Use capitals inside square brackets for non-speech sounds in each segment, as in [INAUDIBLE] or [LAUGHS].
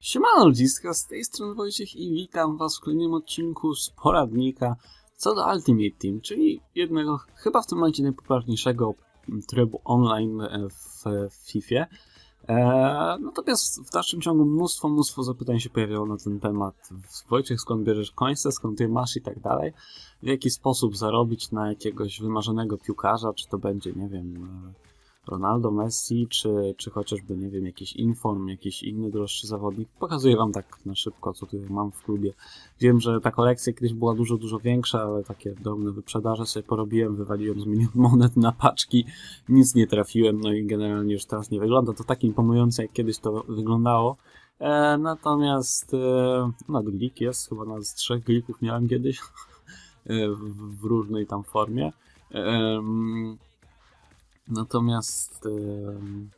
Siemano ludziska, z tej strony Wojciech i witam was w kolejnym odcinku z poradnika co do Ultimate Team, czyli jednego chyba w tym momencie najpopularniejszego trybu online w FIFA. Eee, natomiast w dalszym ciągu mnóstwo, mnóstwo zapytań się pojawiało na ten temat. Wojciech, skąd bierzesz końce, skąd je masz i tak dalej. W jaki sposób zarobić na jakiegoś wymarzonego piłkarza, czy to będzie, nie wiem, Ronaldo, Messi, czy, czy chociażby, nie wiem, jakiś Inform, jakiś inny droższy zawodnik. Pokazuję Wam tak na szybko, co tutaj mam w klubie. Wiem, że ta kolekcja kiedyś była dużo, dużo większa, ale takie drobne wyprzedaże sobie porobiłem, wywaliłem z milion [LAUGHS] monet na paczki, nic nie trafiłem, no i generalnie już teraz nie wygląda to tak imponująco, jak kiedyś to wyglądało. E, natomiast e, no, glik jest, chyba nawet z trzech glików miałem kiedyś [LAUGHS] e, w, w różnej tam formie. E, Natomiast. Yy...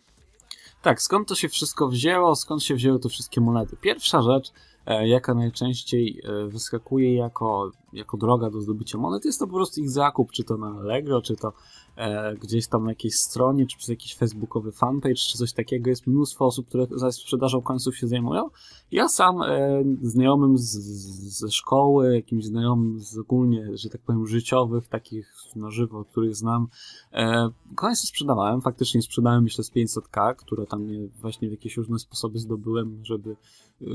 Tak, skąd to się wszystko wzięło? Skąd się wzięły te wszystkie monety? Pierwsza rzecz, e, jaka najczęściej e, wyskakuje jako, jako droga do zdobycia monet, jest to po prostu ich zakup, czy to na Allegro, czy to e, gdzieś tam na jakiejś stronie, czy przez jakiś facebookowy fanpage, czy coś takiego. Jest mnóstwo osób, które za sprzedażą końców się zajmują. Ja sam e, znajomym z, z, ze szkoły, jakimś znajomym z ogólnie, że tak powiem, życiowych, takich na żywo, których znam, e, końce sprzedawałem. Faktycznie sprzedałem myślę z 500k, które tam właśnie w jakieś różne sposoby zdobyłem, żeby y,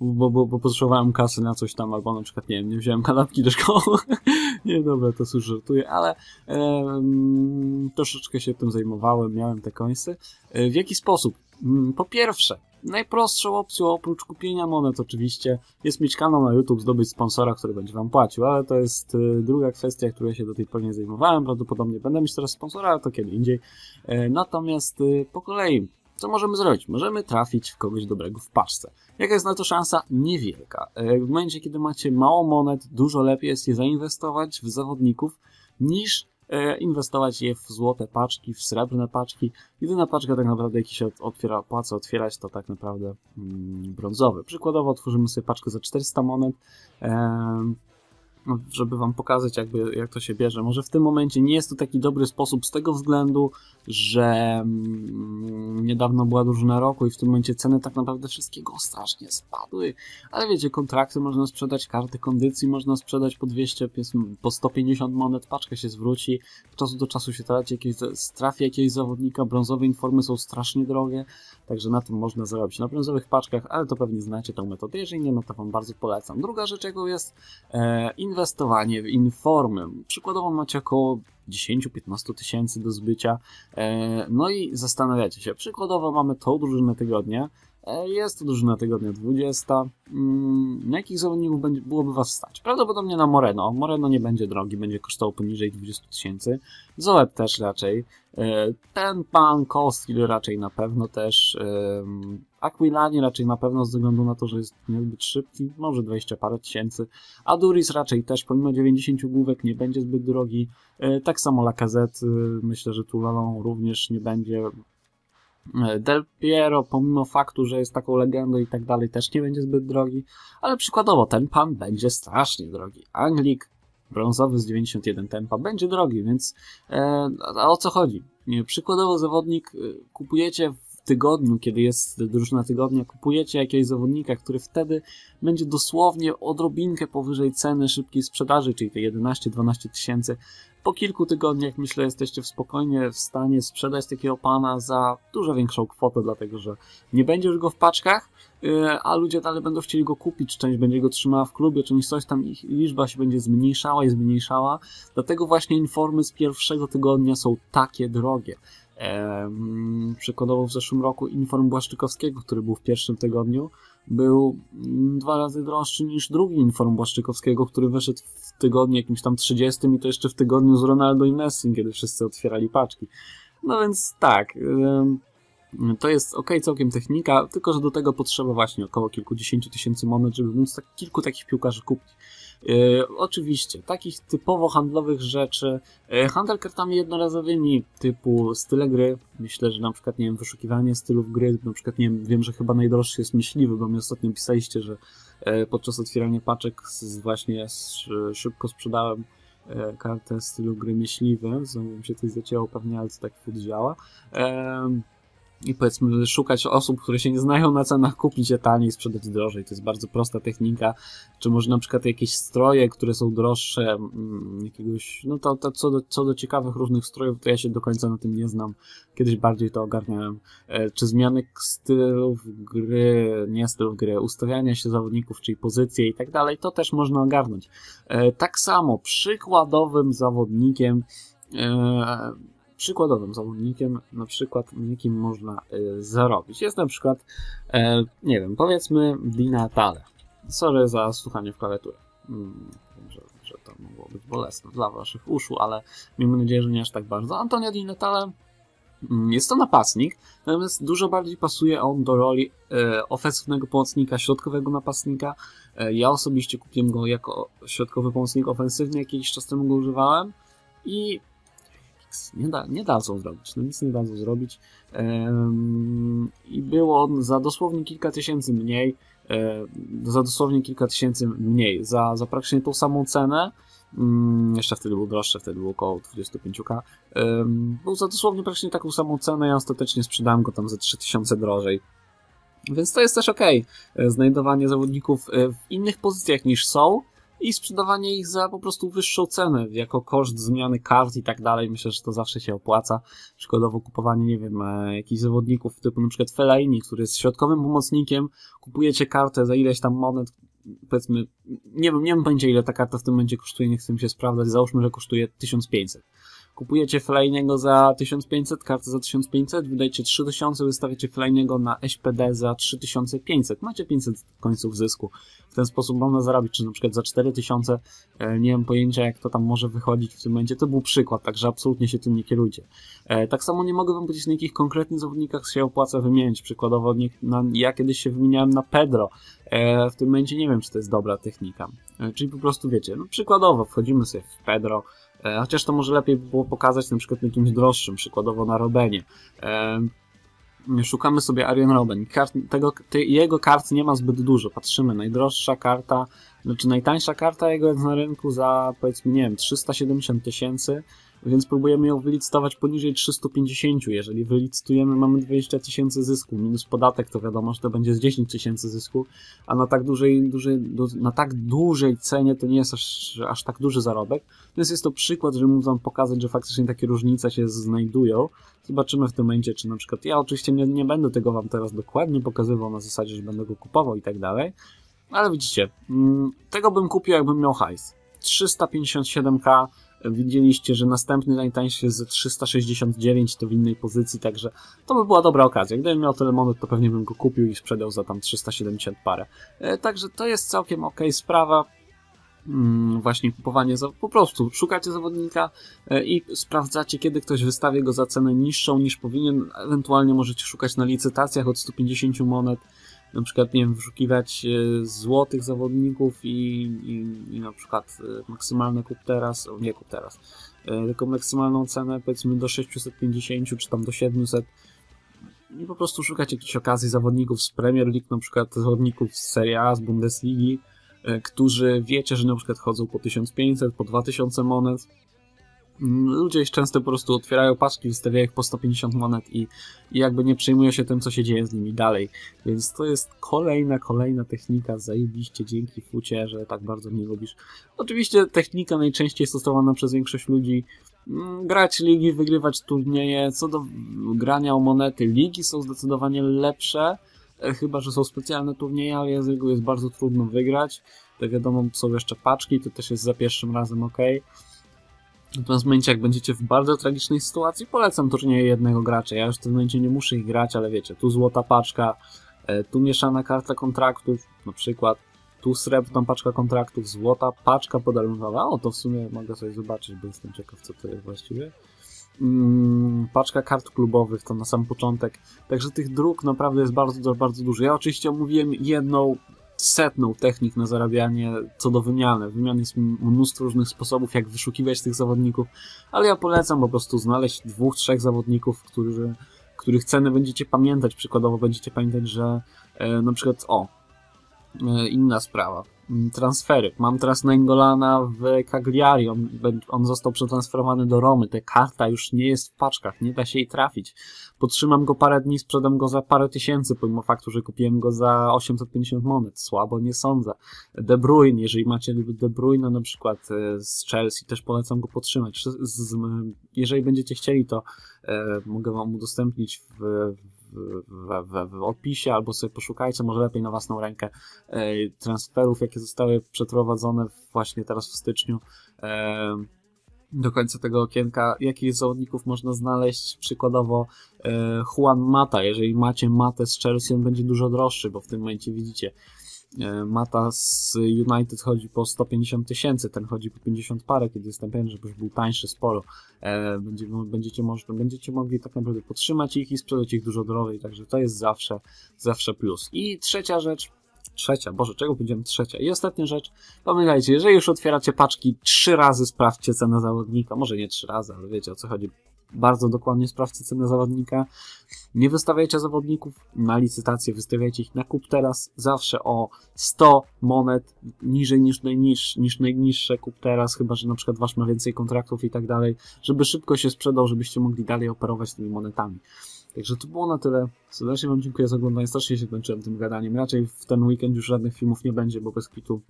bo, bo, bo potrzebowałem kasy na coś tam, albo na przykład, nie wiem, nie wziąłem kanapki do szkoły. [LAUGHS] nie, dobra, to już żartuję, ale troszeczkę się tym zajmowałem, miałem te końce. E, w jaki sposób? Mm, po pierwsze, najprostszą opcją oprócz kupienia monet oczywiście jest mieć kanał na YouTube, zdobyć sponsora, który będzie wam płacił, ale to jest e, druga kwestia, której się do tej pory nie zajmowałem. Prawdopodobnie będę mieć teraz sponsora, ale to kiedy indziej. E, natomiast po kolei, co możemy zrobić? Możemy trafić w kogoś dobrego w paczce. Jaka jest na to szansa? Niewielka. W momencie, kiedy macie mało monet, dużo lepiej jest je zainwestować w zawodników niż E, inwestować je w złote paczki, w srebrne paczki. Jedyna paczka tak naprawdę, jaki się otwiera, opłaca otwierać, to tak naprawdę mm, brązowy. Przykładowo otworzymy sobie paczkę za 400 monet. No, żeby wam pokazać jakby jak to się bierze. Może w tym momencie nie jest to taki dobry sposób z tego względu, że mm, niedawno była drużyna roku i w tym momencie ceny tak naprawdę wszystkiego strasznie spadły. Ale wiecie, kontrakty można sprzedać, karty kondycji można sprzedać po 200, po 150 monet, paczka się zwróci, z czasu do czasu się traci jakieś, trafi jakiegoś zawodnika, brązowe informy są strasznie drogie, także na tym można zarobić na brązowych paczkach, ale to pewnie znacie tą metodę, jeżeli nie, no to wam bardzo polecam. Druga rzecz, jaką jest e, inwestowanie w informy. Przykładowo macie około 10-15 tysięcy do zbycia. E, no i zastanawiacie się, przykładowo mamy tą drużynę tygodnia, e, jest to drużyna tygodnia 20. Mm, na jakich zawodników byłoby Was stać? Prawdopodobnie na Moreno. Moreno nie będzie drogi, będzie kosztował poniżej 20 tysięcy. Zoeb też raczej. E, ten pan Kostil raczej na pewno też. Aquilani raczej na pewno ze względu na to, że jest niezbyt szybki, może 20 parę tysięcy. Aduris raczej też pomimo 90 główek nie będzie zbyt drogi. E, tak samo Lacazette, e, myślę, że Tulalon również nie będzie. E, Del Piero, pomimo faktu, że jest taką legendą i tak dalej, też nie będzie zbyt drogi, ale przykładowo ten pan będzie strasznie drogi. Anglik, brązowy z 91 tempa, będzie drogi, więc e, a o co chodzi? Przykładowo zawodnik kupujecie tygodniu, kiedy jest drużyna tygodnia, kupujecie jakiegoś zawodnika, który wtedy będzie dosłownie odrobinkę powyżej ceny szybkiej sprzedaży, czyli te 11-12 tysięcy. Po kilku tygodniach myślę, jesteście spokojnie w stanie sprzedać takiego pana za dużo większą kwotę, dlatego że nie będzie już go w paczkach, y, a ludzie dalej będą chcieli go kupić, część będzie go trzymała w klubie, część coś tam, ich liczba się będzie zmniejszała i zmniejszała, dlatego właśnie informy z pierwszego tygodnia są takie drogie. Przykładowo w zeszłym roku Inform Błaszczykowskiego, który był w pierwszym tygodniu, był dwa razy droższy niż drugi Inform Błaszczykowskiego, który wyszedł w tygodniu jakimś tam 30 i to jeszcze w tygodniu z Ronaldo i Messi, kiedy wszyscy otwierali paczki. No więc tak, to jest ok, całkiem technika, tylko że do tego potrzeba właśnie około kilkudziesięciu tysięcy monet, żeby móc tak, kilku takich piłkarzy kupić. E, oczywiście, takich typowo handlowych rzeczy, e, handel kartami jednorazowymi typu style gry, myślę, że na przykład, nie wiem, wyszukiwanie stylów gry, na przykład, nie wiem, wiem, że chyba najdroższy jest myśliwy, bo mi ostatnio pisaliście, że e, podczas otwierania paczek z, właśnie szybko sprzedałem kartę stylu gry myśliwy, znowu mi się coś zacięło pewnie, ale to tak działa. I powiedzmy szukać osób, które się nie znają na cenach, kupić je taniej, sprzedać drożej. To jest bardzo prosta technika. Czy może na przykład jakieś stroje, które są droższe, mm, jakiegoś, no to, to co, do, co do ciekawych różnych strojów, to ja się do końca na tym nie znam. Kiedyś bardziej to ogarniałem. E, czy zmiany stylów gry, nie stylów gry, ustawiania się zawodników, czyli pozycje i tak dalej, to też można ogarnąć. E, tak samo przykładowym zawodnikiem e, przykładowym zawodnikiem, na przykład jakim można y, zarobić. Jest na przykład, e, nie wiem, powiedzmy Dina Tale. Sorry za słuchanie w klawiaturę. Hmm, że, że to mogło być bolesne dla waszych uszu, ale miejmy nadzieję, że nie aż tak bardzo. Antonia Di Natale mm, jest to napastnik, natomiast dużo bardziej pasuje on do roli e, ofensywnego pomocnika, środkowego napastnika. E, ja osobiście kupiłem go jako środkowy pomocnik ofensywny, jakiś czas temu go używałem i nie, da, nie dadzą zrobić, no nic nie dadzą zrobić. I było on za dosłownie kilka tysięcy mniej, e, za dosłownie kilka tysięcy mniej, za, za praktycznie tą samą cenę. Um, jeszcze wtedy był droższy, wtedy było około 25k. Um, był za dosłownie praktycznie taką samą cenę, ja ostatecznie sprzedałem go tam za 3000 drożej. Więc to jest też ok. E, znajdowanie zawodników e, w innych pozycjach niż są, i sprzedawanie ich za po prostu wyższą cenę, jako koszt zmiany kart i tak dalej. Myślę, że to zawsze się opłaca. Przykładowo kupowanie, nie wiem, e, jakichś zawodników typu na przykład Fellaini, który jest środkowym pomocnikiem, kupujecie kartę za ileś tam monet, powiedzmy, nie wiem, nie wiem pojęcia ile ta karta w tym momencie kosztuje, nie chcę mi się sprawdzać, załóżmy, że kosztuje 1500 kupujecie Flyniego za 1500, kartę za 1500, wydajcie 3000, wystawiacie Flyniego na SPD za 3500. Macie 500 końców zysku. W ten sposób można zarobić, czy na przykład za 4000, e, nie mam pojęcia jak to tam może wychodzić w tym momencie. To był przykład, także absolutnie się tym nie kierujcie. E, tak samo nie mogę wam powiedzieć na jakich konkretnych zawodnikach się opłaca wymienić. Przykładowo ja kiedyś się wymieniałem na Pedro. E, w tym momencie nie wiem, czy to jest dobra technika. Czyli po prostu wiecie, no przykładowo wchodzimy sobie w Pedro, chociaż to może lepiej było pokazać na przykład na jakimś droższym, przykładowo na Robenie. E, szukamy sobie Arian Robin. Kart, tego, te, jego kart nie ma zbyt dużo. Patrzymy, najdroższa karta, znaczy najtańsza karta jego jest na rynku za powiedzmy, nie wiem, 370 tysięcy więc próbujemy ją wylicytować poniżej 350. Jeżeli wylicytujemy, mamy 20 tysięcy zysku, minus podatek, to wiadomo, że to będzie z 10 tysięcy zysku, a na tak dużej, dużej, na tak dużej cenie to nie jest aż, aż tak duży zarobek, więc jest to przykład, żeby móc wam pokazać, że faktycznie takie różnice się znajdują. Zobaczymy w tym momencie, czy na przykład ja oczywiście nie, nie będę tego wam teraz dokładnie pokazywał na zasadzie, że będę go kupował i tak dalej, ale widzicie, mm, tego bym kupił, jakbym miał hajs. 357k Widzieliście, że następny najtańszy jest 369, to w innej pozycji, także to by była dobra okazja. Gdybym miał tyle monet, to pewnie bym go kupił i sprzedał za tam 370 parę. E, także to jest całkiem ok sprawa. Mm, właśnie kupowanie, po prostu szukacie zawodnika e, i sprawdzacie, kiedy ktoś wystawi go za cenę niższą niż powinien. Ewentualnie możecie szukać na licytacjach od 150 monet na przykład, nie wiem, wyszukiwać e, złotych zawodników i, i, i na przykład e, maksymalny kup teraz, nie kup teraz, tylko maksymalną cenę powiedzmy do 650 czy tam do 700 i po prostu szukać jakichś okazji zawodników z Premier League, na przykład zawodników z Serie A, z Bundesligi, którzy wiecie, że na przykład chodzą po 1500, po 2000 monet ludzie ich często po prostu otwierają paczki, wystawiają ich po 150 monet i, i jakby nie przejmują się tym, co się dzieje z nimi dalej. Więc to jest kolejna, kolejna technika, zajebiście, dzięki Fucie, że tak bardzo mnie lubisz. Oczywiście technika najczęściej stosowana przez większość ludzi mm, grać ligi, wygrywać turnieje. Co do grania o monety, ligi są zdecydowanie lepsze, e, chyba, że są specjalne turnieje, ale jest, jest bardzo trudno wygrać. To wiadomo, są jeszcze paczki, to też jest za pierwszym razem ok. Natomiast w momencie, jak będziecie w bardzo tragicznej sytuacji, polecam turnieje jednego gracza. Ja już w tym momencie nie muszę ich grać, ale wiecie, tu złota paczka, e, tu mieszana karta kontraktów, na przykład, tu srebrna paczka kontraktów, złota paczka podarunkowa. O, to w sumie mogę sobie zobaczyć, bo jestem ciekaw, co to jest właściwie. Hmm, paczka kart klubowych to na sam początek. Także tych dróg naprawdę jest bardzo, bardzo dużo. Ja oczywiście omówiłem jedną setną technik na zarabianie co do wymiany. Wymian jest mnóstwo różnych sposobów, jak wyszukiwać tych zawodników, ale ja polecam po prostu znaleźć dwóch, trzech zawodników, którzy, których ceny będziecie pamiętać. Przykładowo będziecie pamiętać, że e, na przykład, o, e, inna sprawa. Mm, transfery. Mam teraz Nengolana w Cagliari, on, on został przetransferowany do Romy, ta karta już nie jest w paczkach, nie da się jej trafić. Podtrzymam go parę dni, sprzedam go za parę tysięcy, pomimo faktu, że kupiłem go za 850 monet. Słabo nie sądzę. De Bruyne, jeżeli macie De Bruyne na przykład e, z Chelsea, też polecam go podtrzymać. Jeżeli będziecie chcieli, to e, mogę wam udostępnić w, w, w, w, opisie, albo sobie poszukajcie, może lepiej na własną rękę, e, transferów, jakie zostały przeprowadzone właśnie teraz w styczniu. E, do końca tego okienka, jakich zawodników można znaleźć. Przykładowo e, Juan Mata. Jeżeli macie Matę z Chelsea, on będzie dużo droższy, bo w tym momencie widzicie, Mata z United chodzi po 150 tysięcy, ten chodzi po 50 parę, kiedy jest ten żeby był tańszy sporo. E, będzie, będziecie, można, będziecie mogli tak naprawdę podtrzymać ich i sprzedać ich dużo drożej, także to jest zawsze, zawsze plus. I trzecia rzecz, trzecia, Boże, czego będziemy trzecia? I ostatnia rzecz, pamiętajcie, jeżeli już otwieracie paczki, trzy razy sprawdźcie cenę zawodnika, może nie trzy razy, ale wiecie o co chodzi, bardzo dokładnie sprawdźcie cenę zawodnika, nie wystawiajcie zawodników na licytację, wystawiajcie ich na kup teraz, zawsze o 100 monet niżej niż, najniż, niż najniższe kup teraz, chyba, że na przykład wasz ma więcej kontraktów i tak dalej, żeby szybko się sprzedał, żebyście mogli dalej operować tymi monetami. Także to było na tyle. Serdecznie Wam dziękuję za oglądanie. Strasznie się kończyłem tym gadaniem. Raczej w ten weekend już żadnych filmów nie będzie, bo bez kitu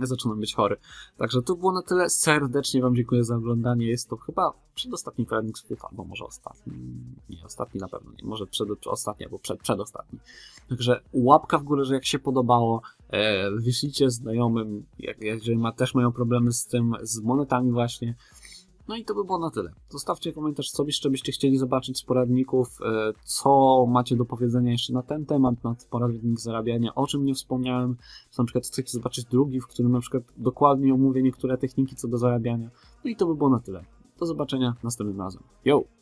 ja zaczynam być chory. Także to było na tyle. Serdecznie Wam dziękuję za oglądanie. Jest to chyba przedostatni z FIFA, albo może ostatni. Nie, ostatni na pewno nie. Może przed, ostatni, albo przed, przedostatni. Także łapka w górę, że jak się podobało. E, wyślijcie znajomym, jak, jeżeli ma, też mają problemy z tym, z monetami właśnie. No i to by było na tyle. Zostawcie komentarz, co jeszcze byście chcieli zobaczyć z poradników, e, co macie do powiedzenia jeszcze na ten temat, na poradnik zarabiania, o czym nie wspomniałem. Na przykład chcecie zobaczyć drugi, w którym na przykład dokładnie omówię niektóre techniki co do zarabiania. No i to by było na tyle. Do zobaczenia następnym razem. Yo!